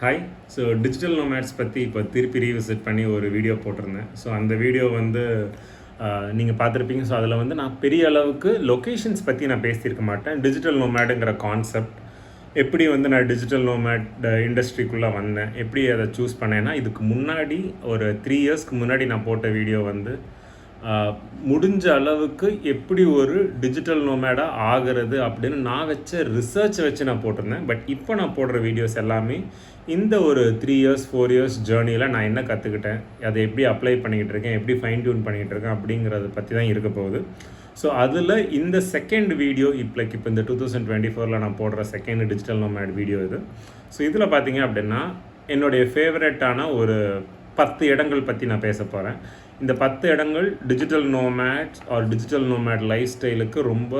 Hi so digital nomads பற்றி இப்போ திருப்பி ரீவிசிட் பண்ணி ஒரு வீடியோ போட்டிருந்தேன். ஸோ அந்த வீடியோ வந்து நீங்கள் பார்த்துருப்பீங்க. ஸோ அதில் வந்து நான் பெரிய அளவுக்கு லொக்கேஷன்ஸ் பற்றி நான் பேசியிருக்க மாட்டேன். டிஜிட்டல் நோமேடுங்கிற கான்செப்ட் எப்படி வந்து நான் டிஜிட்டல் நோமேட் இண்டஸ்ட்ரிக்குள்ளே வந்தேன்? எப்படி அதை சூஸ் பண்ணேன்னா இதுக்கு முன்னாடி ஒரு த்ரீ இயர்ஸ்க்கு முன்னாடி நான் போட்ட வீடியோ வந்து முடிஞ்ச அளவுக்கு எப்படி ஒரு டிஜிட்டல் நோமேடாக ஆகிறது அப்படின்னு நான் வச்ச ரிசர்ச் வச்சு நான் போட்டிருந்தேன். பட் இப்போ நான் போடுற வீடியோஸ் எல்லாமே இந்த ஒரு த்ரீ இயர்ஸ் ஃபோர் இயர்ஸ் ஜேர்னியில் நான் என்ன கற்றுக்கிட்டேன் அதை எப்படி அப்ளை பண்ணிக்கிட்டு இருக்கேன் எப்படி ஃபைன் டியூன் பண்ணிக்கிட்டு இருக்கேன் அப்படிங்கிறத பற்றி தான் இருக்க போகுது. ஸோ அதில் இந்த செகண்ட் வீடியோ இப்போ லைக் இப்போ இந்த டூ தௌசண்ட் டுவெண்ட்டி ஃபோரில் நான் போடுற செகண்ட் டிஜிட்டல் நோமேட் வீடியோ இது. ஸோ இதில் பார்த்தீங்க அப்படின்னா என்னுடைய ஃபேவரட்டான ஒரு பத்து இடங்கள் பற்றி நான் பேச போகிறேன் இந்த பத்து இடங்கள் digital nomad or digital nomad life ஸ்டைலுக்கு ரொம்ப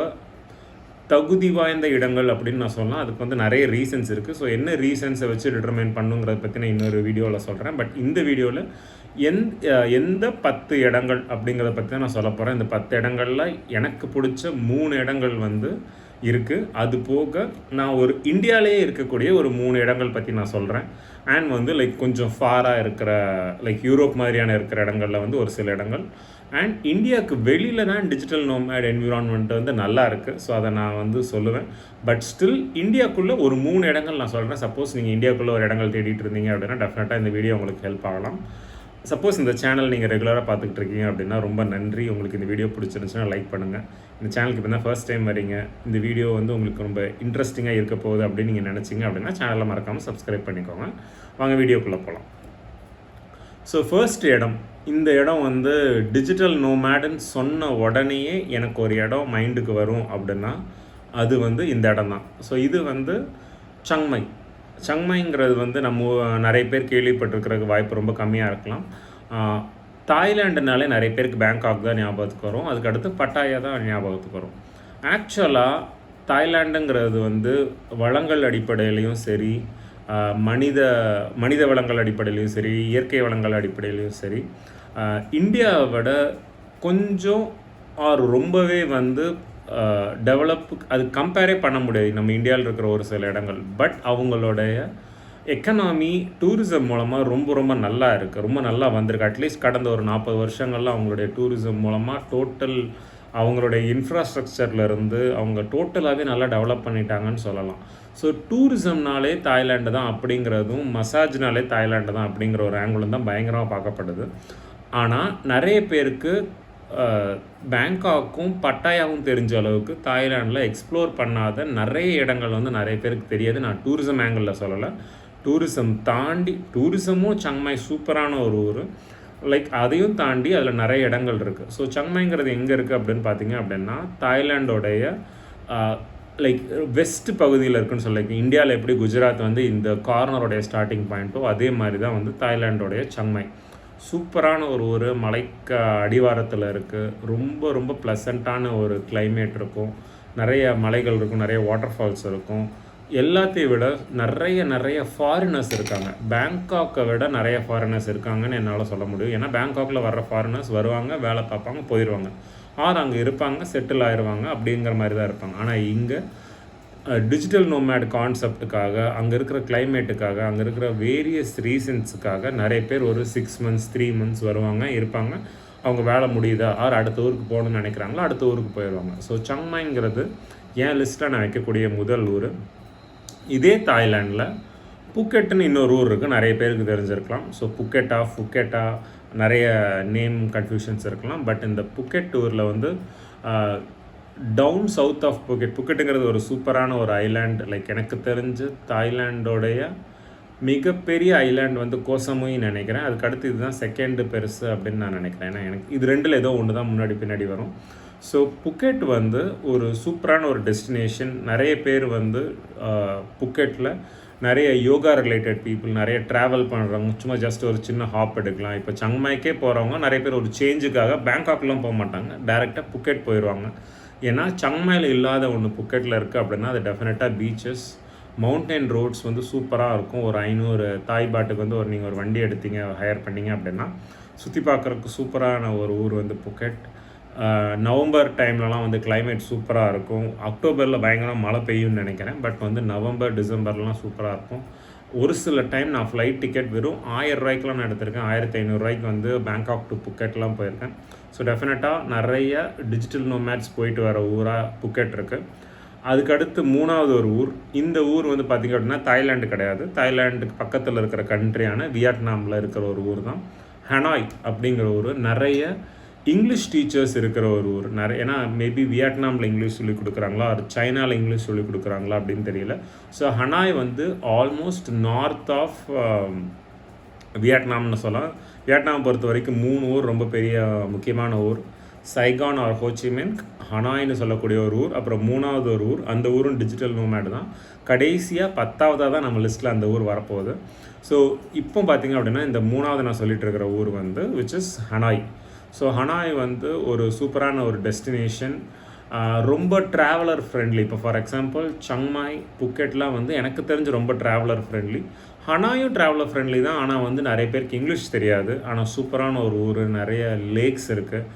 தகுதி வாய்ந்த இடங்கள் அப்படின்னு நான் சொல்லலாம். அதுக்கு வந்து நிறைய ரீசன்ஸ் இருக்குது ஸோ என்ன ரீசன்ஸை வச்சு டிட்டர்மைன் பண்ணுங்கிறத பற்றி நான் இன்னொரு வீடியோவில் சொல்கிறேன் பட் இந்த வீடியோவில் எந் எந்த பத்து இடங்கள் அப்படிங்கிறத பற்றி தான் நான் சொல்ல போகிறேன் இந்த பத்து இடங்களில் எனக்கு பிடிச்ச மூணு இடங்கள் வந்து இருக்குது அது போக நான் ஒரு இந்தியாவிலேயே இருக்கக்கூடிய ஒரு மூணு இடங்கள் பற்றி நான் சொல்கிறேன் அண்ட் வந்து லைக் கொஞ்சம் ஃபாராக இருக்கிற லைக் யூரோப் மாதிரியான இருக்கிற இடங்களில் வந்து ஒரு சில இடங்கள். அண்ட் இந்தியாவுக்கு வெளியில் தான் டிஜிட்டல் நோமேட் என்விரான்மெண்ட் வந்து நல்லா இருக்குது ஸோ அதை நான் வந்து சொல்லுவேன். பட் ஸ்டில் இந்தியாக்குள்ளே ஒரு மூணு இடங்கள் நான் சொல்கிறேன் சப்போஸ் நீங்கள் இந்தியாக்குள்ளே ஒரு இடங்கள் தேடிட்டு இருந்தீங்க அப்படின்னா டெஃபினட்டாக இந்த வீடியோ உங்களுக்கு ஹெல்ப் ஆகலாம். சப்போஸ் இந்த சேனல் நீங்கள் ரெகுலராக பார்த்துக்கிட்டு இருக்கீங்க அப்படின்னா ரொம்ப நன்றி. உங்களுக்கு இந்த வீடியோ பிடிச்சிருந்துச்சுன்னா லைக் பண்ணுங்கள் இந்த சேனலுக்கு இப்போ தான் ஃபர்ஸ்ட் டைம் வரீங்க. இந்த வீடியோ வந்து உங்களுக்கு ரொம்ப இன்ட்ரெஸ்டிங்காக இருக்க போகுது அப்படின்னு நீங்கள் நினச்சிங்க அப்படின்னா சேனலை மறக்காமல் சப்ஸ்கிரைப் பண்ணிக்கோங்க. வாங்க வீடியோக்குள்ளே போகலாம் ஸோ ஃபர்ஸ்ட் இடம். இந்த இடம் வந்து டிஜிட்டல் நோமேடுன்னு சொன்ன உடனேயே எனக்கு ஒரு இடம் மைண்டுக்கு வரும் அப்படின்னா அது வந்து இந்த இடம் தான். ஸோ இது வந்து சங்மை சங்மைங்கிறது வந்து நம்ம நிறைய பேர் கேள்விப்பட்டிருக்கிறதுக்கு வாய்ப்பு ரொம்ப கம்மியாக இருக்கலாம். தாய்லாண்டுனாலே நிறைய பேருக்கு பேங்காக் தான் ஞாபகத்துக்கு வரும். அதுக்கடுத்து பட்டாயா தான் ஞாபகத்துக்கு வரும். ஆக்சுவலாக தாய்லாண்டுங்கிறது வந்து வளங்கள் அடிப்படையிலையும் சரி மனித மனித வளங்கள் அடிப்படையிலையும் சரி இயற்கை வளங்கள் அடிப்படையிலையும் சரி இந்தியாவை விட கொஞ்சம் ஆர் ரொம்பவே வந்து டெவலப் அது கம்பேரே பண்ண முடியாது. நம்ம இந்தியாவில் இருக்கிற ஒரு சில இடங்கள். பட் அவங்களுடைய எக்கனாமி டூரிசம் மூலமாக ரொம்ப ரொம்ப நல்லா இருக்குது ரொம்ப நல்லா வந்திருக்கு. அட்லீஸ்ட் கடந்த ஒரு நாற்பது வருஷங்கள்லாம் அவங்களுடைய டூரிசம் மூலமாக டோட்டல் அவங்களுடைய இன்ஃப்ராஸ்ட்ரக்சர்லேருந்து அவங்க டோட்டலாகவே நல்லா டெவலப் பண்ணிட்டாங்கன்னு சொல்லலாம். ஸோ டூரிசம்னாலே தாய்லாண்டு தான் அப்படிங்கிறதும் மசாஜ்னாலே தாய்லாண்டு தான் அப்படிங்கிற ஒரு ஆங்கிளும் தான் பயங்கரமாக பார்க்கப்படுது. ஆனால் நிறைய பேருக்கு பேங்காக்கும் பட்டாயாவும் தெரிஞ்ச அளவுக்கு தாய்லாண்டில் எக்ஸ்ப்ளோர் பண்ணாத நிறைய இடங்கள் வந்து நிறைய பேருக்கு தெரியாது. நான் டூரிசம் ஆங்கிளில் சொல்லலை. டூரிசம் தாண்டி டூரிசமும் சங்மாய் சூப்பரான ஒரு ஊர். லைக் அதையும் தாண்டி அதில் நிறைய இடங்கள் இருக்குது ஸோ சங்மாய்ங்கிறது எங்கே இருக்குது அப்படின்னு பார்த்தீங்க அப்படின்னா தாய்லாண்டோடைய லைக் வெஸ்ட் பகுதியில் இருக்குன்னு சொல்ல இந்தியாவில் எப்படி குஜராத் வந்து இந்த கார்னருடைய ஸ்டார்டிங் பாயிண்ட்டோ அதே மாதிரி தான் வந்து தாய்லாண்டோடைய சங்மாய் சூப்பரான ஒரு ஊர் மலைக்கு அடிவாரத்தில் இருக்குது ரொம்ப ரொம்ப ப்ளசண்ட்டான ஒரு கிளைமேட் இருக்கும். நிறைய மலைகள் இருக்கும் நிறைய வாட்டர் ஃபால்ஸ் இருக்கும். எல்லாத்தையும் விட நிறைய நிறைய ஃபாரினர்ஸ் இருக்காங்க. பேங்காக்கை விட நிறைய ஃபாரினர்ஸ் இருக்காங்கன்னு என்னால் சொல்ல முடியும். ஏன்னா பேங்காக்கில் வர்ற ஃபாரினர்ஸ் வருவாங்க வேலை பார்ப்பாங்க போயிடுவாங்க ஆர் அங்கே இருப்பாங்க செட்டில் ஆயிடுவாங்க அப்படிங்கிற மாதிரி தான் இருப்பாங்க. ஆனால் இங்கே டிஜிட்டல் நோமேட் கான்செப்டுக்காக அங்கே இருக்கிற கிளைமேட்டுக்காக அங்கே இருக்கிற வேரியஸ் ரீசன்ஸுக்காக நிறைய பேர் ஒரு சிக்ஸ் மந்த்ஸ் த்ரீ மந்த்ஸ் வருவாங்க இருப்பாங்க. அவங்க வேலை முடியுதா? ஆர் அடுத்த ஊருக்கு போகணும்னு நினைக்கிறாங்களோ? அடுத்த ஊருக்கு போயிடுவாங்க. ஸோ சங்மைங்கிறது என் லிஸ்ட்டில் நான் வைக்கக்கூடிய முதல் ஊர். இதே தாய்லாண்டில் புக்கெட்டுன்னு இன்னொரு ஊர் இருக்குது நிறைய பேருக்கு தெரிஞ்சிருக்கலாம். ஸோ புக்கெட்டா ஃபுக்கெட்டா நிறைய நேம் கன்ஃபியூஷன்ஸ் இருக்கலாம். பட் இந்த புக்கெட் ஊரில் வந்து டவுன் சவுத் ஆஃப் புக்கெட் புக்கெட்டுங்கிறது ஒரு சூப்பரான ஒரு ஐலாண்ட் லைக் எனக்கு தெரிஞ்சு தாய்லாண்டோடைய மிகப்பெரிய ஐலாண்ட் வந்து கோசமுயின்னு நினைக்கிறேன். அதுக்கு அடுத்து இதுதான் செகண்டு பெருசு அப்படின்னு நான் நினைக்கிறேன். ஏன்னா எனக்கு இது ரெண்டில் ஏதோ ஒன்று தான் முன்னாடி பின்னாடி வரும். ஸோ புக்கெட் வந்து ஒரு சூப்பரான ஒரு டெஸ்டினேஷன் நிறைய பேர் வந்து புக்கெட்டில் நிறைய யோகா ரிலேட்டட் பீப்புள் நிறைய ட்ராவல் பண்ணுறவங்க சும்மா ஜஸ்ட் ஒரு சின்ன ஹாப் எடுக்கலாம். இப்போ சங்மாய்க்கே போகிறவங்க நிறைய பேர் ஒரு சேஞ்சுக்காக பேங்காக்லாம் போக மாட்டாங்க. டேரெக்டாக புக்கெட் போயிடுவாங்க ஏன்னா சங்மாயில் இல்லாத ஒன்று புக்கெட்டில் இருக்குது அப்படின்னா அது டெஃபினட்டாக பீச்சஸ் மவுண்டைன் ரோட்ஸ் வந்து சூப்பராக இருக்கும். ஒரு ஐநூறு தாய் பாட்டுக்கு வந்து ஒரு நீங்கள் ஒரு வண்டி எடுத்தீங்க ஹையர் பண்ணீங்க அப்படின்னா சுற்றி பார்க்குறதுக்கு சூப்பரான ஒரு ஊர் வந்து புக்கெட் நவம்பர் டைம்லலாம் வந்து கிளைமேட் சூப்பராக இருக்கும். அக்டோபரில் பயங்கரமாக மழை பெய்யும்னு நினைக்கிறேன். பட் வந்து நவம்பர் டிசம்பர்லாம் சூப்பராக இருக்கும். ஒரு சில டைம் நான் ஃப்ளைட் டிக்கெட் வெறும் ஆயிரம் ரூபாய்க்குலாம் நான் எடுத்திருக்கேன். ஆயிரத்தி ஐநூறுரூவாய்க்கு வந்து பேங்காக் டு புக்கெட்லாம் போயிருக்கேன். ஸோ டெஃபினட்டாக நிறைய டிஜிட்டல் நோமேட்ஸ் போயிட்டு வர ஊராக புக்கெட் இருக்குது அதுக்கடுத்து மூணாவது ஒரு ஊர். இந்த ஊர் வந்து பார்த்திங்க அப்படின்னா தாய்லாந்து கிடையாது. தாய்லாண்டுக்கு பக்கத்தில் இருக்கிற கண்ட்ரியான வியட்நாமில் இருக்கிற ஒரு ஊர் தான் ஹனாய் அப்படிங்கிற ஊர். நிறைய இங்கிலீஷ் டீச்சர்ஸ் இருக்கிற ஒரு ஊர். நிறைய ஏன்னா மேபி வியட்நாமில் இங்கிலீஷ் சொல்லிக் கொடுக்குறாங்களா? அது சைனாவில் இங்கிலீஷ் சொல்லி கொடுக்குறாங்களா? அப்படின்னு தெரியல. ஸோ ஹனாய் வந்து ஆல்மோஸ்ட் நார்த் ஆஃப் வியட்நாம்னு சொல்லலாம். வியட்நாம் பொறுத்த வரைக்கும் மூணு ஊர் ரொம்ப பெரிய முக்கியமான ஊர். சைகான் ஆர் ஹோச்சிமின் ஹனாய்னு சொல்லக்கூடிய ஒரு ஊர். அப்புறம் மூணாவது ஒரு ஊர். அந்த ஊரும் டிஜிட்டல் நோமேட் தான். கடைசியாக பத்தாவதாக தான் நம்ம லிஸ்ட்டில் அந்த ஊர் வரப்போகுது. ஸோ இப்போ பார்த்தீங்க அப்படின்னா இந்த மூணாவது நான் சொல்லிட்டு இருக்கிற ஊர் வந்து which is Hanoi so Hanoi வந்து ஒரு சூப்பரான ஒரு டெஸ்டினேஷன் ரொம்ப ட்ராவலர் ஃப்ரெண்ட்லி இப்போ ஃபார் எக்ஸாம்பிள் சங்மாய் புக்கெட்லாம் வந்து எனக்கு தெரிஞ்சு ரொம்ப ட்ராவலர் ஃப்ரெண்ட்லி ஹனாயும் ட்ராவலர் ஃப்ரெண்ட்லி தான். ஆனால் வந்து நிறைய பேருக்கு இங்கிலீஷ் தெரியாது. ஆனால் சூப்பரான ஒரு ஊர். நிறைய லேக்ஸ் இருக்குது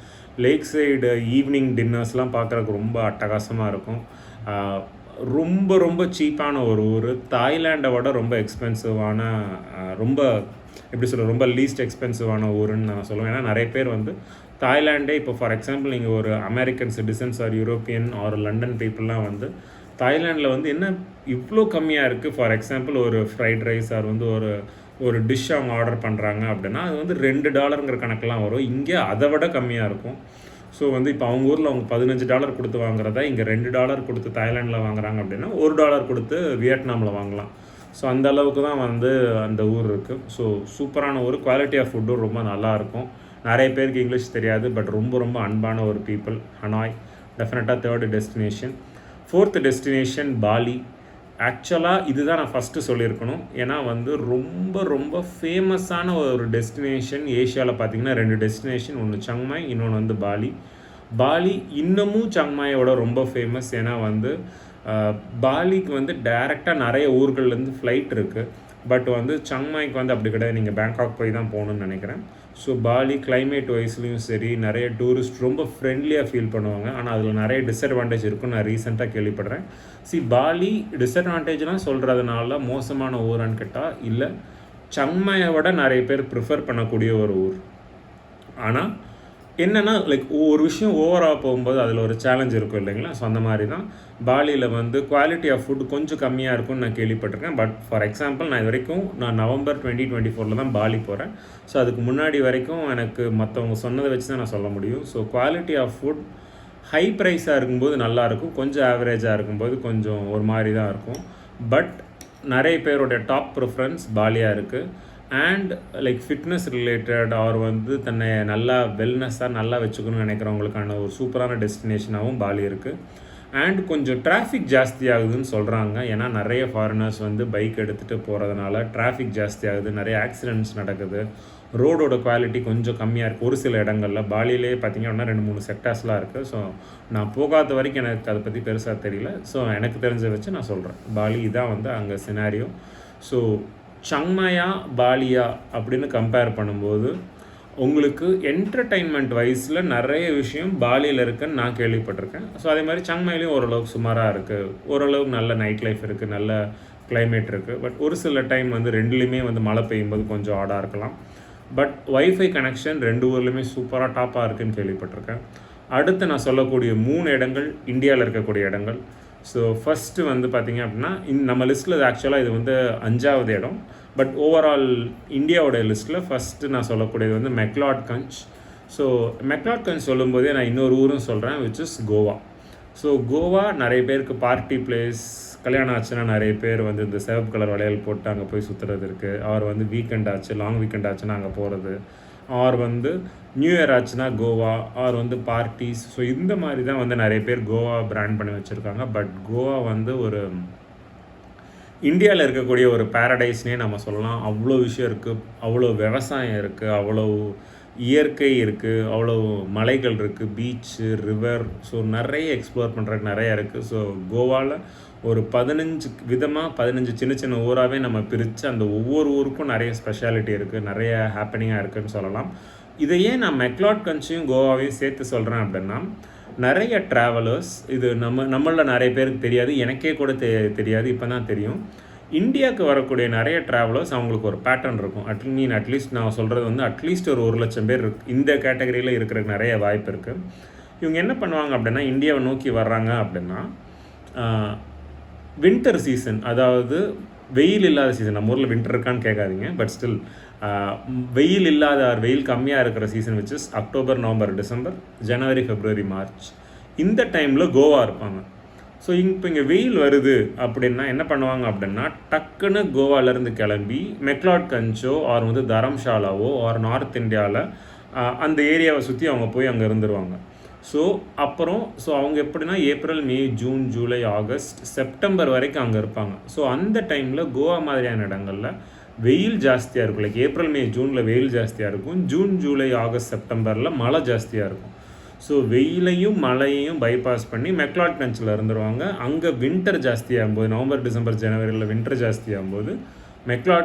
லேக் சைடு ஈவினிங் டின்னர்ஸ்லாம் பார்க்குறதுக்கு ரொம்ப அட்டகாசமாக இருக்கும். ரொம்ப ரொம்ப சீப்பான ஒரு ஊர். தாய்லாண்டை விட ரொம்ப எக்ஸ்பென்சிவான ரொம்ப எப்படி சொல்ல ரொம்ப லீஸ்ட் எக்ஸ்பென்சிவான ஊருன்னு நான் சொல்லுவேன். ஏன்னா நிறைய பேர் வந்து தாய்லாண்டே இப்போ ஃபார் எக்ஸாம்பிள் நீங்கள் ஒரு American citizens or European or London பீப்புளெலாம் வந்து தாய்லாண்டில் வந்து என்ன இவ்வளோ கம்மியாக இருக்குது ஃபார் எக்ஸாம்பிள் ஒரு ஃப்ரைட் ரைஸ் ஆர் வந்து ஒரு ஒரு டிஷ் அவங்க ஆர்டர் பண்ணுறாங்க அப்படின்னா அது வந்து ரெண்டு டாலருங்கிற கணக்கெலாம் வரும். இங்கே அதை விட கம்மியாக இருக்கும். ஸோ வந்து இப்போ அவங்க ஊரில் அவங்க பதினஞ்சு டாலர் கொடுத்து வாங்குறதா இங்கே ரெண்டு டாலர் கொடுத்து தாய்லாண்டில் வாங்குறாங்க அப்படின்னா ஒரு டாலர் கொடுத்து வியட்நாமில் வாங்கலாம். ஸோ அந்த அளவுக்கு தான் வந்து அந்த ஊர் இருக்குது ஸோ சூப்பரான ஊர். குவாலிட்டி ஆஃப் ஃபுட்டும் ரொம்ப நல்லாயிருக்கும் நிறைய பேருக்கு இங்கிலீஷ் தெரியாது பட் ரொம்ப ரொம்ப அன்பான ஒரு பீப்புள் ஹனாய் டெஃபினட்டாக third destination fourth destination Bali ஆக்சுவலாக இதுதான் நான் ஃபஸ்ட்டு சொல்லியிருக்கணும். ஏன்னா வந்து ரொம்ப ரொம்ப ஃபேமஸான ஒரு டெஸ்டினேஷன் ஏஷியாவில் பார்த்தீங்கன்னா ரெண்டு டெஸ்டினேஷன் ஒன்று சங்மாய் இன்னொன்று வந்து பாலி பாலி இன்னமும் சங்மாயோட ரொம்ப ஃபேமஸ் ஏன்னா வந்து பாலிக்கு வந்து டைரெக்டாக நிறைய ஊர்கள்லேருந்து ஃப்ளைட் இருக்குது பட் வந்து சங்மாய்க்கு வந்து அப்படி கிடையாது. நீங்கள் பேங்காக் போய் தான் போகணுன்னு நினைக்கிறேன். ஸோ பாலி கிளைமேட் வைஸ்லேயும் சரி நிறைய டூரிஸ்ட் ரொம்ப ஃப்ரெண்ட்லியாக ஃபீல் பண்ணுவாங்க. ஆனால் அதில் நிறைய டிஸ்அட்வான்டேஜ் இருக்குன்னு நான் ரீசெண்டாக கேள்விப்படுறேன். சி பாலி டிஸ்அட்வான்டேஜ்லாம் சொல்கிறதுனால மோசமான ஊரான்னு கேட்டால் இல்லை. சங்மாயை விட நிறைய பேர் ப்ரிஃபர் பண்ணக்கூடிய ஒரு ஊர். ஆனால் என்னென்னா லைக் ஒரு விஷயம் ஓவராக போகும்போது அதில் ஒரு சேலஞ்ச் இருக்கும் இல்லைங்களா? ஸோ அந்த மாதிரி தான் பாலியில் வந்து குவாலிட்டி ஆஃப் ஃபுட் கொஞ்சம் கம்மியாக இருக்கும்னு நான் கேள்விப்பட்டிருக்கேன். பட் ஃபார் எக்ஸாம்பிள் நான் இது வரைக்கும் நான் நவம்பர் டுவெண்ட்டி டுவெண்ட்டி ஃபோரில் தான் பாலி போகிறேன் ஸோ அதுக்கு முன்னாடி வரைக்கும் எனக்கு மற்றவங்க சொன்னதை வச்சு தான் நான் சொல்ல முடியும். So quality of food high ப்ரைஸாக இருக்கும்போது நல்லாயிருக்கும் கொஞ்சம் ஆவரேஜாக இருக்கும்போது கொஞ்சம் ஒரு மாதிரி தான் இருக்கும். பட் நிறைய பேருடைய டாப் ப்ரிஃபரன்ஸ் பாலியாக இருக்குது அண்ட் லைக் ஃபிட்னஸ் ரிலேட்டட் அவர் வந்து தன்னை நல்லா வெல்னஸ்ஸாக நல்லா வச்சுக்கணும்னு நினைக்கிறவங்களுக்கான ஒரு சூப்பரான டெஸ்டினேஷனாகவும் பாலி இருக்குது அண்ட் கொஞ்சம் டிராஃபிக் ஜாஸ்தி ஆகுதுன்னு சொல்கிறாங்க ஏன்னா நிறைய ஃபாரினர்ஸ் வந்து பைக் எடுத்துகிட்டு போகிறதுனால டிராஃபிக் ஜாஸ்தி ஆகுது. நிறைய ஆக்சிடென்ட்ஸ் நடக்குது. ரோடோட குவாலிட்டி கொஞ்சம் கம்மியாக இருக்குது ஒரு சில இடங்களில். பாலியிலே பார்த்திங்க அப்படின்னா ரெண்டு மூணு செக்டார்ஸ்லாம் இருக்குது ஸோ நான் போகாத வரைக்கும் எனக்கு அதை பற்றி பெருசாக தெரியல. ஸோ எனக்கு தெரிஞ்ச வச்சு நான் சொல்கிறேன் பாலி இதான் வந்து அங்கே சினாரியோ ஸோ சங்மாயா பாலியா அப்படின்னு கம்பேர் பண்ணும்போது உங்களுக்கு என்டர்டைன்மெண்ட் வைஸில் நிறைய விஷயம் பாலியில் இருக்குன்னு நான் கேள்விப்பட்டிருக்கேன். ஸோ அதே மாதிரி சங்மையிலையும் ஓரளவுக்கு சுமாராக இருக்குது ஓரளவுக்கு நல்ல நைட் லைஃப் இருக்குது நல்ல கிளைமேட் இருக்குது பட் ஒரு சில டைம் வந்து ரெண்டுலேயுமே வந்து மழை பெய்யும்போது கொஞ்சம் ஆடாக இருக்கலாம். பட் ஒய்ஃபை கனெக்ஷன் ரெண்டு ஊர்லேயுமே சூப்பராக டாப்பாக இருக்குதுன்னு கேள்விப்பட்டிருக்கேன். அடுத்து நான் சொல்லக்கூடிய மூணு இடங்கள் இந்தியாவில் இருக்கக்கூடிய இடங்கள். ஸோ ஃபஸ்ட்டு வந்து பார்த்திங்க அப்படின்னா இந் நம்ம லிஸ்ட்டில் ஆக்சுவலாக இது வந்து அஞ்சாவது இடம். பட் ஓவரால் இந்தியாவோட லிஸ்ட்டில் ஃபஸ்ட்டு நான் சொல்லக்கூடியது வந்து மெக்லாட் கஞ்ச் ஸோ மெக்லாட் கஞ்ச் சொல்லும்போதே நான் இன்னொரு ஊரும் சொல்கிறேன் which is Goa so Goa நிறைய பேருக்கு பார்ட்டி பிளேஸ் கல்யாணம் ஆச்சுன்னா நிறைய பேர் வந்து இந்த சிவப்பு கலர் வளையல் போட்டு அங்கே போய் சுற்றுறது இருக்குது அவர் வந்து வீக்கெண்ட் ஆச்சு லாங் வீக்கெண்ட் ஆச்சுன்னா அங்கே போகிறது ஆர் வந்து நியூ இயர் ஆச்சுன்னா கோவா ஆர் வந்து பார்ட்டிஸ். ஸோ இந்த மாதிரி தான் வந்து நிறைய பேர் கோவா பிராண்ட் பண்ணி வச்சுருக்காங்க. பட் கோவா வந்து ஒரு இந்தியாவில் இருக்கக்கூடிய ஒரு பேரடைஸ்னே நம்ம சொல்லலாம். அவ்வளோ விஷயம் இருக்குது அவ்வளோ விவசாயம் இருக்குது அவ்வளோ இயற்கை இருக்குது அவ்வளோ மலைகள் இருக்குது பீச்சு ரிவர் ஸோ நிறைய எக்ஸ்ப்ளோர் பண்ணுறதுக்கு நிறைய இருக்குது ஸோ கோவாவில் ஒரு பதினஞ்சு விதமாக பதினஞ்சு சின்ன சின்ன ஊராகவே நம்ம பிரித்து அந்த ஒவ்வொரு ஊருக்கும் நிறைய ஸ்பெஷாலிட்டி இருக்குது நிறைய ஹாப்பனிங்காக இருக்குதுன்னு சொல்லலாம். இதையே நான் மெக்லாட் கன்ச்சியும் கோவாவையும் சேர்த்து சொல்கிறேன் அப்படின்னா நிறைய ட்ராவலர்ஸ் இது நம்ம நம்மளில் நிறைய பேருக்கு தெரியாது எனக்கே கூட தெ தெரியாது இப்போ தான் தெரியும். இந்தியாவுக்கு வரக்கூடிய நிறைய ட்ராவலர்ஸ் அவங்களுக்கு ஒரு பேட்டர்ன் இருக்கும். அட் மீன் அட்லீஸ்ட் நான் சொல்கிறது வந்து அட்லீஸ்ட் ஒரு ஒரு லட்சம் பேர் இருக்கு. இந்த கேட்டகரியில் இருக்கிறதுக்கு நிறைய வாய்ப்பு இருக்குது இவங்க என்ன பண்ணுவாங்க அப்படின்னா இந்தியாவை நோக்கி வர்றாங்க அப்படின்னா வின்டர் சீசன் அதாவது வெயில் இல்லாத சீசன் நம்ம ஊரில் வின்டர் இருக்கான்னு கேட்காதீங்க பட் ஸ்டில் வெயில் இல்லாத ஆர் வெயில் கம்மியாக இருக்கிற சீசன் வச்சு October November December January February March இந்த டைமில் கோவா இருப்பாங்க. ஸோ இப்போ இங்கே வெயில் வருது அப்படின்னா என்ன பண்ணுவாங்க அப்படின்னா டக்குன்னு கோவாலேருந்து கிளம்பி மெக்லாட் கஞ்சோ ஆர் வந்து தரம்ஷாலாவோ ஆர் நார்த் இந்தியாவில் அந்த ஏரியாவை சுற்றி அவங்க போய் அங்கே இருந்துருவாங்க. ஸோ அப்புறம் ஸோ அவங்க எப்படின்னா April May June July August September வரைக்கும் அங்கே இருப்பாங்க. ஸோ அந்த டைமில் கோவா மாதிரியான இடங்களில் வெயில் ஜாஸ்தியாக இருக்கும். லைக் ஏப்ரல் மே ஜூனில் வெயில் ஜாஸ்தியாக இருக்கும். ஜூன் ஜூலை ஆகஸ்ட் செப்டம்பரில் மழை ஜாஸ்தியாக இருக்கும். ஸோ வெயிலையும் மழையையும் பைபாஸ் பண்ணி மெக்லாட் பெஞ்சில் இருந்துருவாங்க. அங்கே வின்டர் ஜாஸ்தியாகும்போது நவம்பர் டிசம்பர் ஜனவரியில் வின்டர் ஜாஸ்தியாகும்போது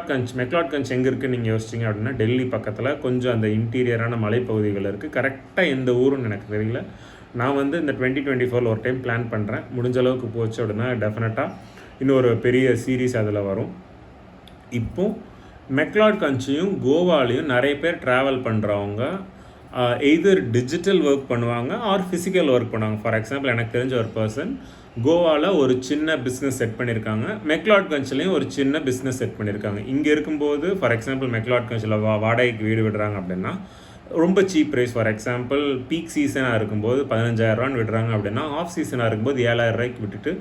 கஞ்ச் மெக்லாட் கஞ்ச் எங்கே இருக்குன்னு நீங்கள் யோசிச்சிங்க அப்படின்னா டெல்லி பக்கத்தில் கொஞ்சம் அந்த இன்டீரியரான மலைப்பகுதிகள் இருக்குது கரெக்டாக எந்த ஊருன்னு எனக்கு தெரியல. நான் வந்து இந்த டுவெண்ட்டி டுவெண்ட்டி ஃபோரில் ஒரு டைம் பிளான் பண்ணுறேன் முடிஞ்ச அளவுக்கு போச்சு அப்படின்னா டெஃபினட்டாக இன்னொரு பெரிய சீரீஸ் அதில் வரும். இப்போ மெக்லாட் கன்ச்சியும் கோவாலையும் நிறைய பேர் ட்ராவல் பண்ணுறவங்க எய்தர் டிஜிட்டல் ஒர்க் பண்ணுவாங்க ஆர் ஃபிசிக்கல் ஒர்க் பண்ணுவாங்க. ஃபார் எக்ஸாம்பிள் எனக்கு தெரிஞ்ச ஒரு பர்சன் கோவாவில் ஒரு சின்ன பிஸ்னஸ் செட் பண்ணியிருக்காங்க மெக்லாட் கன்ச்சிலையும் ஒரு சின்ன பிஸ்னஸ் செட் பண்ணியிருக்காங்க இங்கே இருக்கும்போது ஃபார் எக்ஸாம்பிள் மெக்லாட் கன்ச்சில் வா வாடகைக்கு வீடு விடுறாங்க அப்படின்னா ரொம்ப cheap price for example peak சீசனாக இருக்கும்போது பதினஞ்சாயிரரூவான்னு விடுறாங்க அப்படின்னா ஆஃப் சீசனாக இருக்கும்போது ஏழாயிரம் ரூபாய்க்கு விட்டுட்டு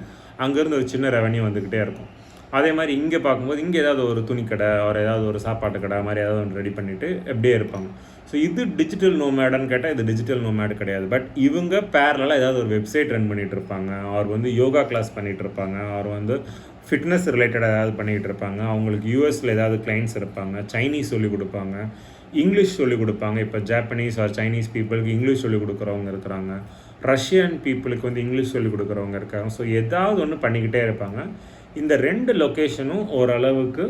அங்கேருந்து ஒரு சின்ன ரெவன்யூ வந்துக்கிட்டே இருக்கும். அதே மாதிரி இங்கே பார்க்கும்போது இங்கே ஏதாவது ஒரு துணி கடை ஒரு ஏதாவது ஒரு சாப்பாட்டு கடை மாதிரி ஏதாவது ஒன்று ரெடி பண்ணிவிட்டு எப்படியே இருப்பாங்க. ஸோ இது டிஜிட்டல் நோமேடுன்னு கேட்டால் இது டிஜிட்டல் நோமேடு கிடையாது. பட் இவங்க பேரலாக ஏதாவது ஒரு வெப்சைட் ரன் பண்ணிகிட்டு இருப்பாங்க. அவர் வந்து யோகா கிளாஸ் பண்ணிகிட்டு இருப்பாங்க. அவர் வந்து ஃபிட்னஸ் ரிலேட்டடாக ஏதாவது பண்ணிகிட்டு இருப்பாங்க. அவங்களுக்கு யூஎஸில் ஏதாவது கிளைண்ட்ஸ் இருப்பாங்க. சைனீஸ் சொல்லிக் கொடுப்பாங்க. இங்கிலீஷ் சொல்லிக் கொடுப்பாங்க. இப்போ ஜாப்பனீஸ் ஆர் சைனீஸ் பீப்புளுக்கு இங்கிலீஷ் சொல்லிக் கொடுக்குறவங்க இருக்கிறாங்க. ரஷ்யன் பீப்புளுக்கு வந்து இங்கிலீஷ் சொல்லிக் கொடுக்குறவங்க இருக்காங்க. ஸோ ஏதாவது ஒன்று பண்ணிக்கிட்டே இருப்பாங்க. இந்த ரெண்டு லொக்கேஷனும் ஓரளவுக்கு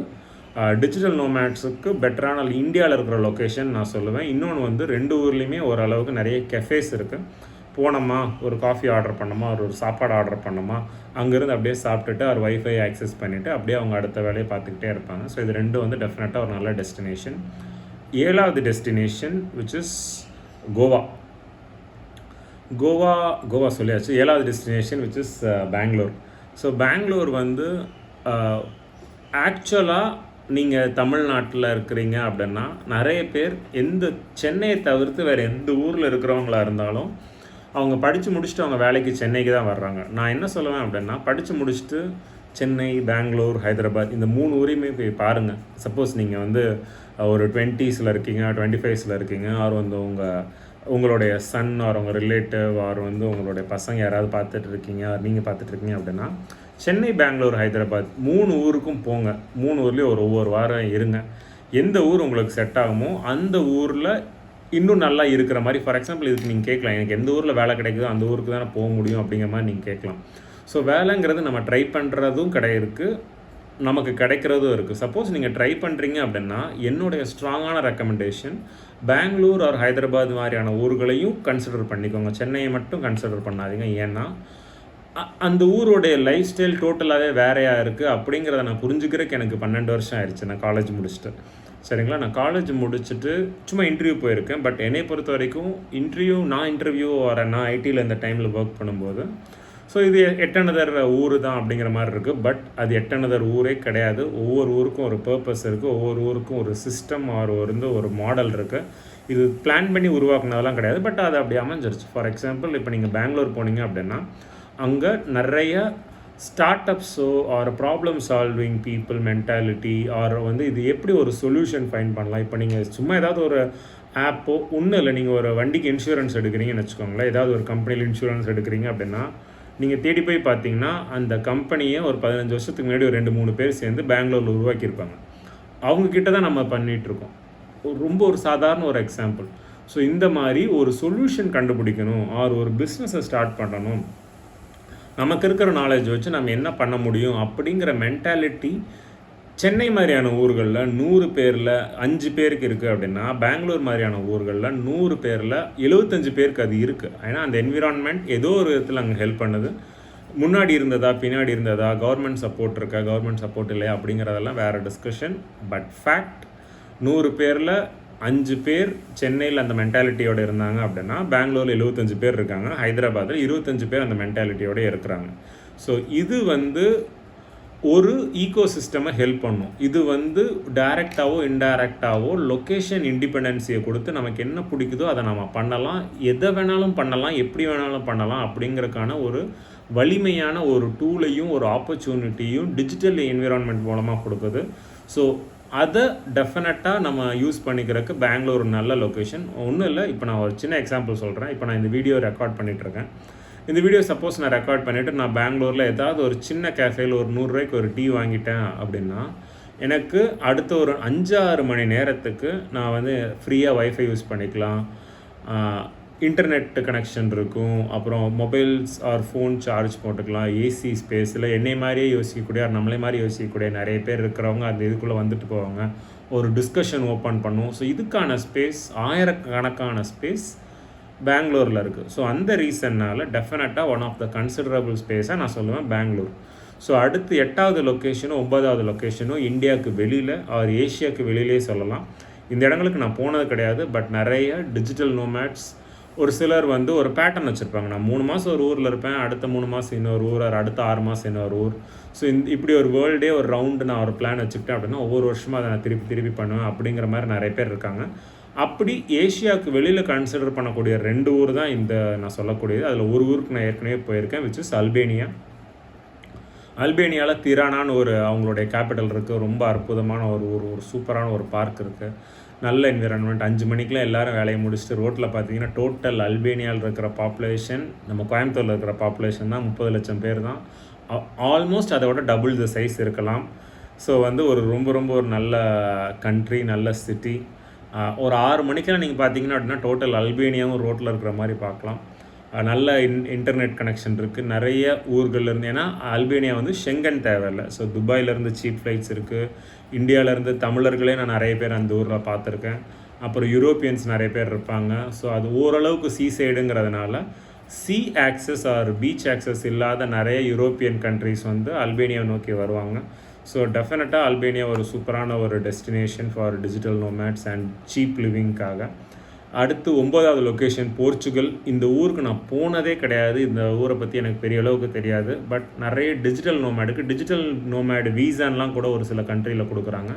டிஜிட்டல் நோமேட்ஸுக்கு பெட்டரான இந்தியாவில் இருக்கிற லொக்கேஷன் நான் சொல்லுவேன். இன்னொன்று வந்து ரெண்டு ஊர்லேயுமே ஓரளவுக்கு நிறைய கெஃபேஸ் இருக்குது போனோமா ஒரு காஃபி ஆர்டர் பண்ணோமா ஒரு சாப்பாடு ஆர்டர் பண்ணோமா அங்கேருந்து அப்படியே சாப்பிட்டுட்டு அவர் வைஃபை ஆக்சஸ் பண்ணிவிட்டு அப்படியே அவங்க அடுத்த வேலையை பார்த்துக்கிட்டே இருப்பாங்க. ஸோ இது ரெண்டும் வந்து டெஃபினட்டாக ஒரு நல்ல டெஸ்டினேஷன் ஏழாவது destination which is Goa. Goa Goa சொல்லியாச்சு. ஏழாவது destination which is Bangalore. So Bangalore வந்து ஆக்சுவலாக நீங்கள் தமிழ்நாட்டில் இருக்கிறீங்க அப்படின்னா நிறைய பேர் எந்த சென்னையை தவிர்த்து வேறு எந்த ஊரில் இருக்கிறவங்களா இருந்தாலும் அவங்க படித்து முடிச்சுட்டு அவங்க வேலைக்கு சென்னைக்கு தான் வர்றாங்க. நான் என்ன சொல்லுவேன் அப்படின்னா படித்து முடிச்சுட்டு சென்னை பெங்களூர் ஹைதராபாத் இந்த மூணு ஊரையுமே போய் பாருங்கள் சப்போஸ் நீங்கள் வந்து ஒரு டுவெண்ட்டீஸில் இருக்கீங்க டுவெண்ட்டி ஃபைவ்ஸில் இருக்கீங்க ஆர் வந்து உங்கள் உங்களுடைய சன் ஆர் உங்கள் ரிலேட்டிவ் ஆர் வந்து உங்களுடைய பசங்க யாராவது பார்த்துட்டு இருக்கீங்க நீங்கள் பார்த்துட்டு இருக்கீங்க அப்படின்னா சென்னை பெங்களூர் ஹைதராபாத் மூணு ஊருக்கும் போங்க. மூணு ஊர்லேயும் ஒரு ஒவ்வொரு வாரம் இருங்க. எந்த ஊர் உங்களுக்கு செட் ஆகுமோ அந்த ஊரில் இன்னும் நல்லா இருக்கிற மாதிரி ஃபார் எக்ஸாம்பிள் இதுக்கு நீங்கள் கேட்கலாம். எனக்கு எந்த ஊரில் வேலை கிடைக்குதோ அந்த ஊருக்கு தானே போக முடியும் அப்படிங்கிற மாதிரி நீங்கள் கேட்கலாம். ஸோ வேலைங்கிறது நம்ம ட்ரை பண்ணுறதும் கிடையிருக்கு. நமக்கு கிடைக்கிறதும் இருக்குது சப்போஸ் நீங்கள் ட்ரை பண்ணுறீங்க அப்படின்னா என்னுடைய ஸ்ட்ராங்கான ரெக்கமெண்டேஷன் பெங்களூர் ஆர் ஹைதராபாத் மாதிரியான ஊர்களையும் கன்சிடர் பண்ணிக்கோங்க. சென்னையை மட்டும் கன்சிடர் பண்ணாதீங்க. ஏன்னா அந்த ஊருடைய லைஃப் ஸ்டைல் டோட்டலாகவே வேறையாக இருக்குது அப்படிங்கிறத நான் புரிஞ்சுக்கிறதுக்கு எனக்கு பன்னெண்டு வருஷம் ஆயிடுச்சு. நான் காலேஜ் முடிச்சுட்டு. சரிங்களா? நான் காலேஜ் முடிச்சுட்டு சும்மா இன்டர்வியூ போயிருக்கேன். பட் என்னை பொறுத்த வரைக்கும் இன்டர்வியூ நான் இன்டர்வியூ வரேன். நான் ஐடியில் இந்த டைமில் ஒர்க் பண்ணும்போது. ஸோ இது எட்டனதர் ஊர் தான் அப்படிங்கிற மாதிரி இருக்குது பட் அது எட்டனதர் ஊரே கிடையாது. ஒவ்வொரு ஊருக்கும் ஒரு பர்பஸ் இருக்குது ஒவ்வொரு ஊருக்கும் ஒரு சிஸ்டம் ஆர் வந்து ஒரு மாடல் இருக்குது இது பிளான் பண்ணி உருவாக்குனதெல்லாம் கிடையாது. பட் அது அப்படி அமைஞ்சிருச்சு. ஃபார் எக்ஸாம்பிள் இப்போ நீங்கள் பெங்களூர் போனீங்க அப்படின்னா அங்கே நிறைய ஸ்டார்ட் அப்ஸோ or problem solving people mentality or வந்து இது எப்படி ஒரு சொல்யூஷன் ஃபைன் பண்ணலாம்? இப்போ நீங்கள் சும்மா ஏதாவது ஒரு ஆப்போ ஒன்றும் இல்லை நீங்கள் ஒரு வண்டிக்கு இன்சூரன்ஸ் எடுக்கிறீங்கன்னு வச்சுக்கோங்களேன். ஏதாவது ஒரு கம்பெனியில் இன்சூரன்ஸ் எடுக்கிறீங்க அப்படின்னா நீங்கள் தேடி போய் பார்த்தீங்கன்னா அந்த கம்பெனியை ஒரு பதினஞ்சு வருஷத்துக்கு முன்னாடி ஒரு ரெண்டு மூணு பேர் சேர்ந்து பெங்களூரில் உருவாக்கியிருப்பாங்க. அவங்கக்கிட்ட தான் நம்ம பண்ணிகிட்ருக்கோம் ரொம்ப ஒரு சாதாரண ஒரு எக்ஸாம்பிள் ஸோ இந்த மாதிரி ஒரு சொல்யூஷன் கண்டுபிடிக்கணும் ஆர் ஒரு பிஸ்னஸை ஸ்டார்ட் பண்ணணும் நமக்கு இருக்கிற நாலேஜ் வச்சு நம்ம என்ன பண்ண முடியும் அப்படிங்கிற மென்டாலிட்டி சென்னை மாதிரியான ஊர்களில் நூறு பேரில் அஞ்சு பேருக்கு இருக்குது அப்படின்னா பெங்களூர் மாதிரியான ஊர்களில் நூறு பேரில் எழுபத்தஞ்சு பேருக்கு அது இருக்குது ஏன்னா அந்த என்விரான்மெண்ட் ஏதோ ஒரு விதத்தில் அங்கே ஹெல்ப் பண்ணுது. முன்னாடி இருந்ததா பின்னாடி இருந்ததா கவர்மெண்ட் சப்போர்ட் இருக்கா கவர்மெண்ட் சப்போர்ட் இல்லையா அப்படிங்கிறதெல்லாம் வேறு டிஸ்கஷன் பட் ஃபேக்ட் நூறு பேரில் அஞ்சு பேர் சென்னையில் அந்த மென்டாலிட்டியோடு இருந்தாங்க அப்படின்னா பெங்களூரில் எழுபத்தஞ்சு பேர் இருக்காங்க ஹைதராபாத்தில் இருபத்தஞ்சு பேர் அந்த மென்டாலிட்டியோட இருக்கிறாங்க. ஸோ இது வந்து ஒரு ஈகோ சிஸ்டமை ஹெல்ப் பண்ணும். இது வந்து டைரெக்டாவோ இன்டைரக்டாவோ லொக்கேஷன் இண்டிபெண்டன்சியை கொடுத்து நமக்கு என்ன பிடிக்குதோ அதை நம்ம பண்ணலாம். எதை வேணாலும் பண்ணலாம் எப்படி வேணாலும் பண்ணலாம் அப்படிங்கிறதுக்கான ஒரு வலிமையான ஒரு டூலையும் ஒரு ஆப்பர்ச்சுனிட்டியும் டிஜிட்டல் என்விரான்மெண்ட் மூலமாக கொடுக்குது. ஸோ அதை டெஃபினட்டாக நம்ம யூஸ் பண்ணிக்கிறதுக்கு பெங்களூர் நல்ல லொக்கேஷன் ஒன்றும் இல்லை இப்போ நான் ஒரு சின்ன எக்ஸாம்பிள் சொல்கிறேன் இப்போ நான் இந்த வீடியோ ரெக்கார்ட் பண்ணிகிட்ருக்கேன் இந்த வீடியோ சப்போஸ் நான் ரெக்கார்ட் பண்ணிவிட்டு நான் பெங்களூரில் ஏதாவது ஒரு சின்ன கேஃபேயில் ஒரு நூறுரூவாய்க்கு ஒரு டீ வாங்கிட்டேன் அப்படின்னா எனக்கு அடுத்த ஒரு அஞ்சாறு மணி நேரத்துக்கு நான் வந்து ஃப்ரீயாக ஒய்ஃபை யூஸ் பண்ணிக்கலாம். இன்டர்நெட் கனெக்ஷன் இருக்கும். அப்புறம் மொபைல்ஸ் ஆர் ஃபோன் சார்ஜ் போட்டுக்கலாம். ஏசி ஸ்பேஸில் என்னை மாதிரியே யோசிக்கக்கூடிய நம்மளே மாதிரி யோசிக்கக்கூடிய நிறைய பேர் இருக்கிறவங்க அந்த இதுக்குள்ளே வந்துட்டு போவாங்க. ஒரு டிஸ்கஷன் ஓப்பன் பண்ணும். ஸோ இதுக்கான ஸ்பேஸ் ஆயிரக்கணக்கான ஸ்பேஸ் பெங்களூரில் இருக்குது ஸோ அந்த ரீசன்னால் டெஃபினட்டாக ஒன் ஆஃப் த கன்சிடரபிள் ஸ்பேஸாக நான் சொல்லுவேன் பெங்களூர். ஸோ அடுத்து எட்டாவது லொக்கேஷனும் ஒன்பதாவது லொக்கேஷனும் இந்தியாவுக்கு வெளியில் ஆர் ஏஷியாவுக்கு வெளியிலே சொல்லலாம். இந்த இடங்களுக்கு நான் போனது கிடையாது பட் நிறைய டிஜிட்டல் நோமேட்ஸ் ஒரு சிலர் வந்து ஒரு பேட்டர்ன் வச்சுருப்பாங்க. நான் மூணு மாதம் ஒரு ஊரில் இருப்பேன் அடுத்த மூணு மாதம் இன்னொரு ஊர் அடுத்த ஆறு மாதம் இன்னொரு ஊர். ஸோ இந்த இப்படி ஒரு வேர்ல்டே ஒரு ரவுண்டு நான் ஒரு பிளான் வச்சுக்கிட்டேன் அப்படின்னா ஒவ்வொரு வருஷமும் அதை நான் திருப்பி திருப்பி பண்ணுவேன் அப்படிங்கிற மாதிரி நிறைய பேர் இருக்காங்க. அப்படி ஏஷியாவுக்கு வெளியில் கன்சிடர் பண்ணக்கூடிய ரெண்டு ஊர் தான் இந்த நான் சொல்லக்கூடியது. அதில் ஒரு ஊருக்கு நான் ஏற்கனவே போயிருக்கேன் விச் இஸ் அல்பேனியா. அல்பேனியாவில் திரானான்னு ஒரு அவங்களுடைய கேபிட்டல் இருக்குது ரொம்ப அற்புதமான ஒரு ஒரு ஒரு சூப்பரான ஒரு பார்க் இருக்குது நல்ல என்விரான்மெண்ட் அஞ்சு மணிக்கெலாம் எல்லாரும் வேலையை முடிச்சுட்டு ரோட்டில் பார்த்தீங்கன்னா டோட்டல் அல்பேனியாவில் இருக்கிற பாப்புலேஷன் நம்ம கோயம்புத்தூரில் இருக்கிற பாப்புலேஷன் தான் முப்பது லட்சம் பேர் தான். ஆல்மோஸ்ட் அதை விட டபுள் த சைஸ் இருக்கலாம். ஸோ வந்து ஒரு ரொம்ப ரொம்ப ஒரு நல்ல கண்ட்ரி நல்ல சிட்டி ஒரு ஆறு மணிக்கெல்லாம் நீங்கள் பார்த்தீங்கன்னா அப்படின்னா டோட்டல் அல்பேனியாவும் ரோட்டில் இருக்கிற மாதிரி பார்க்கலாம். நல்ல இன் இன்டர்நெட் கனெக்ஷன் இருக்குது நிறைய ஊர்கள்லேருந்து ஏன்னா அல்பேனியா வந்து ஷெங்கன் தேவையில்லை. ஸோ துபாயிலேருந்து சீப் ஃப்ளைட்ஸ் இருக்குது இந்தியாவிலேருந்து தமிழர்களே நான் நிறைய பேர் அந்த ஊரில் பார்த்துருக்கேன். அப்புறம் யூரோப்பியன்ஸ் நிறைய பேர் இருப்பாங்க. ஸோ அது ஓரளவுக்கு sea சைடுங்கிறதுனால sea access or beach access இல்லாத நிறைய யூரோப்பியன் கண்ட்ரிஸ் வந்து அல்பேனியா நோக்கி வருவாங்க. ஸோ டெஃபினட்டாக அல்பேனியா ஒரு சூப்பரான ஒரு destination for digital nomads and cheap லிவிங்க்காக அடுத்து ஒம்பதாவது லொக்கேஷன் போர்ச்சுகல். இந்த ஊருக்கு நான் போனதே கிடையாது. இந்த ஊரை பற்றி எனக்கு பெரிய அளவுக்கு தெரியாது. பட் நிறைய டிஜிட்டல் நோமேடுக்கு டிஜிட்டல் நோமேடு வீசான்லாம் கூட ஒரு சில கண்ட்ரியில் கொடுக்குறாங்க.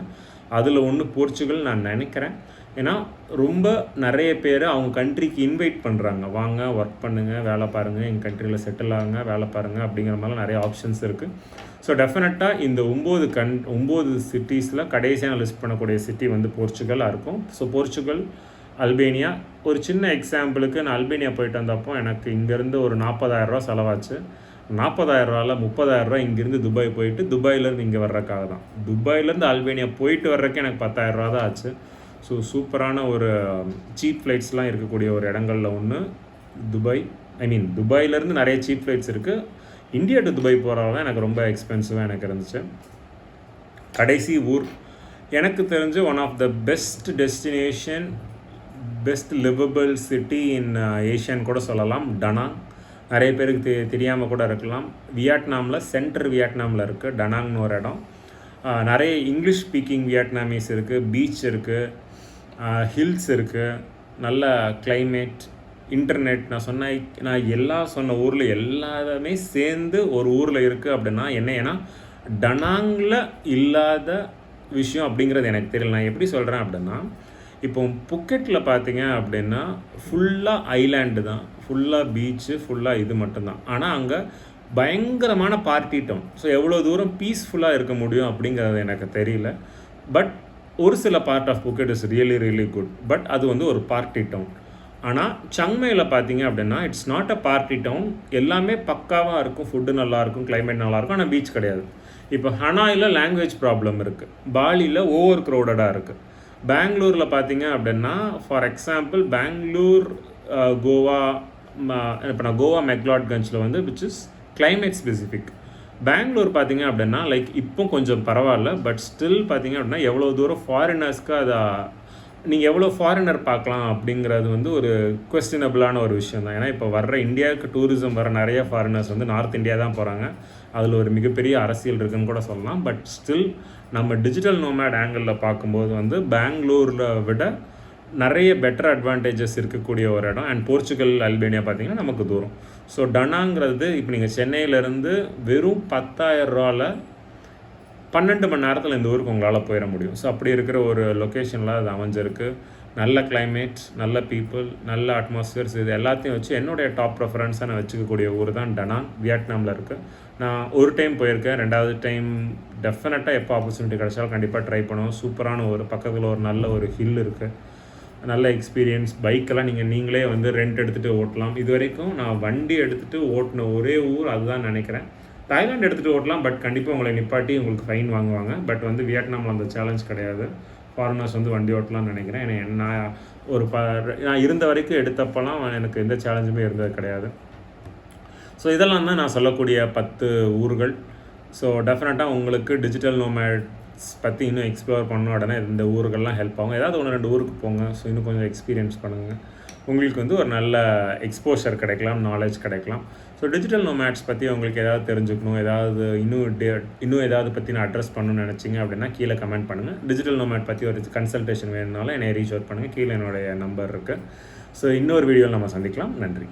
அதில் ஒன்று போர்ச்சுகல் நான் நினைக்கிறேன். ஏன்னா ரொம்ப நிறைய பேர் அவங்க கண்ட்ரிக்கு இன்வைட் பண்ணுறாங்க வாங்க ஒர்க் பண்ணுங்கள் வேலை பாருங்கள் எங்கள் கண்ட்ரியில் செட்டில் ஆகுங்க வேலை பாருங்கள் அப்படிங்கிற மாதிரிலாம் நிறைய ஆப்ஷன்ஸ் இருக்குது ஸோ டெஃபினட்டாக இந்த ஒம்பது கண் ஒம்பது சிட்டிஸில் கடைசியாக லிஸ்ட் பண்ணக்கூடிய சிட்டி வந்து போர்ச்சுகலாக இருக்கும். So Portugal Albania. ஒரு சின்ன எக்ஸாம்பிளுக்கு நான் அல்பேனியா போயிட்டு வந்தப்போ எனக்கு இங்கேருந்து ஒரு நாற்பதாயிரரூவா செலவாச்சு. நாற்பதாயிரரூவாவில் முப்பதாயிரரூவா இங்கேருந்து துபாய் போயிட்டு துபாயிலேருந்து இங்கே வர்றதுக்காக தான். துபாயிலேருந்து அல்பேனியா போயிட்டு வர்றதுக்கு எனக்கு பத்தாயிரரூவா தான் ஆச்சு. ஸோ சூப்பரான ஒரு um, சீப் ஃப்ளைட்ஸ்லாம் இருக்கக்கூடிய ஒரு இடங்களில் ஒன்று துபாய். ஐ மீன் துபாயிலேருந்து நிறைய சீப் ஃப்ளைட்ஸ் இருக்குது இந்தியா டு துபாய் போகிறதெல்லாம் எனக்கு ரொம்ப எக்ஸ்பென்சிவாக எனக்கு இருந்துச்சு. கடைசி ஊர். எனக்கு தெரிஞ்சு one of the best destination best livable city in ஏஷியான்னு கூட சொல்லலாம். டனாங் நிறைய பேருக்கு தெ தெரியாமல் கூட இருக்கலாம். வியட்நாமில் சென்டர் வியட்நாமில் இருக்குது டனாங்னு ஒரு இடம். நிறைய இங்கிலீஷ் ஸ்பீக்கிங் வியட்நாமீஸ் இருக்குது பீச் இருக்குது ஹில்ஸ் இருக்குது நல்ல கிளைமேட் இன்டர்நெட் நான் சொன்ன நான் எல்லா சொன்ன ஊரில் எல்லாமே சேர்ந்து ஒரு ஊரில் இருக்குது அப்படின்னா என்ன? ஏன்னா டனாங்கில் இல்லாத விஷயம் அப்படிங்கிறது எனக்கு தெரியல. நான் எப்படி சொல்கிறேன் அப்படின்னா இப்போ புக்கெட்டில் பார்த்தீங்க அப்படின்னா ஃபுல்லாக ஐலாண்டு தான். ஃபுல்லாக பீச்சு ஃபுல்லாக இது மட்டும்தான். ஆனால் அங்கே பயங்கரமான பார்ட்டி டவுன் ஸோ எவ்வளோ தூரம் பீஸ்ஃபுல்லாக இருக்க முடியும் அப்படிங்கிறது எனக்கு தெரியல. பட் ஒரு சில part of Phuket is really really good but அது வந்து ஒரு பார்ட்டி டவுன் ஆனால் சங்மையில் பார்த்தீங்க அப்படின்னா it's not a party town எல்லாமே பக்காவாக இருக்கும் ஃபுட்டு நல்லாயிருக்கும் கிளைமேட் நல்லாயிருக்கும் ஆனால் பீச் கிடையாது. இப்போ ஹனாயில் லாங்குவேஜ் ப்ராப்ளம் இருக்குது பாலியில் ஓவர் க்ரௌடடாக இருக்குது பெங்களூரில் பார்த்தீங்க அப்படின்னா ஃபார் எக்ஸாம்பிள் பெங்களூர் கோவா இப்போ நான் கோவா மெக்லாட்கஞ்சில் வந்து which is climate specific Bangalore பார்த்தீங்க அப்படின்னா லைக் இப்போ கொஞ்சம் பரவாயில்ல பட் ஸ்டில் பார்த்தீங்க அப்படின்னா எவ்வளோ தூரம் ஃபாரினர்ஸ்க்கு அதை நீங்கள் எவ்வளோ ஃபாரினர் பார்க்கலாம் அப்படிங்கிறது வந்து ஒரு கொஸ்டினபிளான ஒரு விஷயம் தான். ஏன்னா இப்போ வர்ற இந்தியாவுக்கு டூரிசம் வர நிறைய ஃபாரினர்ஸ் வந்து நார்த் இந்தியா தான் போகிறாங்க அதில் ஒரு மிகப்பெரிய அரசியல் இருக்குன்னு கூட சொல்லலாம் பட் ஸ்டில் நம்ம டிஜிட்டல் நோமேட் ஆங்கிளில் பார்க்கும்போது வந்து பெங்களூரில் விட நிறைய பெட்டர் அட்வான்டேஜஸ் இருக்கக்கூடிய ஒரு இடம். அண்ட் போர்ச்சுகல் அல்பேனியா பார்த்திங்கன்னா நமக்கு தூரம். ஸோ டனாங்கிறது இப்போ நீங்கள் சென்னையிலேருந்து வெறும் பத்தாயிரம் ரூபாவில் பன்னெண்டு மணி நேரத்தில் இந்த ஊருக்கு உங்களால் போயிட முடியும். ஸோ அப்படி இருக்கிற ஒரு லொக்கேஷனில் அது அமைஞ்சிருக்கு. நல்ல கிளைமேட் நல்ல பீப்புள் நல்ல அட்மாஸ்ஃபியர்ஸ் இது எல்லாத்தையும் வச்சு என்னுடைய டாப் ப்ரெஃபரன்ஸாக நான் வச்சுக்கக்கூடிய ஊர் தான் டனாங். வியட்நாமில் இருக்குது நான் ஒரு டைம் போயிருக்கேன். ரெண்டாவது டைம் டெஃபினட்டாக எப்போ ஆப்பர்ச்சுனிட்டி கிடைச்சாலும் கண்டிப்பாக ட்ரை பண்ணுவோம் சூப்பரான ஒரு பக்கத்தில் ஒரு நல்ல ஒரு ஹில் இருக்குது நல்ல எக்ஸ்பீரியன்ஸ் பைக்கெல்லாம் நீங்கள் நீங்களே வந்து ரெண்ட் எடுத்துகிட்டு ஓட்டலாம். இது வரைக்கும் நான் வண்டி எடுத்துகிட்டு ஓட்டின ஒரே ஊர் அதுதான் நினைக்கிறேன். தாய்லாந்து எடுத்துகிட்டு ஓட்டலாம். பட் கண்டிப்பாக உங்களை நிப்பாட்டி உங்களுக்கு ஃபைன் வாங்குவாங்க. பட் வந்து வியட்நாமில் அந்த சேலஞ்ச் கிடையாது. ஃபாரினர்ஸ் வந்து வண்டி ஓட்டலாம்னு நினைக்கிறேன். ஏன்னா நான் ஒரு ப நான் இருந்த வரைக்கும் எடுத்தப்போலாம் எனக்கு எந்த சேலஞ்சுமே இருந்தது கிடையாது. ஸோ இதெல்லாம் தான் நான் சொல்லக்கூடிய பத்து ஊர்கள். ஸோ டெஃபினட்டாக உங்களுக்கு டிஜிட்டல் நோமேட்ஸ் பற்றி இன்னும் எக்ஸ்ப்ளோர் பண்ண உடனே இந்த ஊர்கள்லாம் ஹெல்ப் ஆகும். ஏதாவது ஒன்று ரெண்டு ஊருக்கு போங்க. ஸோ இன்னும் கொஞ்சம் எக்ஸ்பீரியன்ஸ் பண்ணுங்கள் உங்களுக்கு வந்து ஒரு நல்ல எக்ஸ்போஷர் கிடைக்கலாம் நாலேஜ் கிடைக்கலாம். ஸோ டிஜிட்டல் நோமேட்ஸ் பற்றி உங்களுக்கு ஏதாவது தெரிஞ்சுக்கணும் ஏதாவது இன்னும் டே இன்னும் ஏதாவது பற்றி நான் அட்ரஸ் பண்ணணும்னு நினச்சிங்க அப்படின்னா கீழே கமெண்ட் பண்ணுங்கள் டிஜிட்டல் நோமேட் பற்றி ஒரு கன்சல்டேஷன் வேணுனாலும் என்னை ரீச் அவுட் பண்ணுங்கள் கீழே என்னுடைய நம்பர் இருக்குது ஸோ இன்னொரு வீடியோவில் நம்ம சந்திக்கலாம். நன்றி.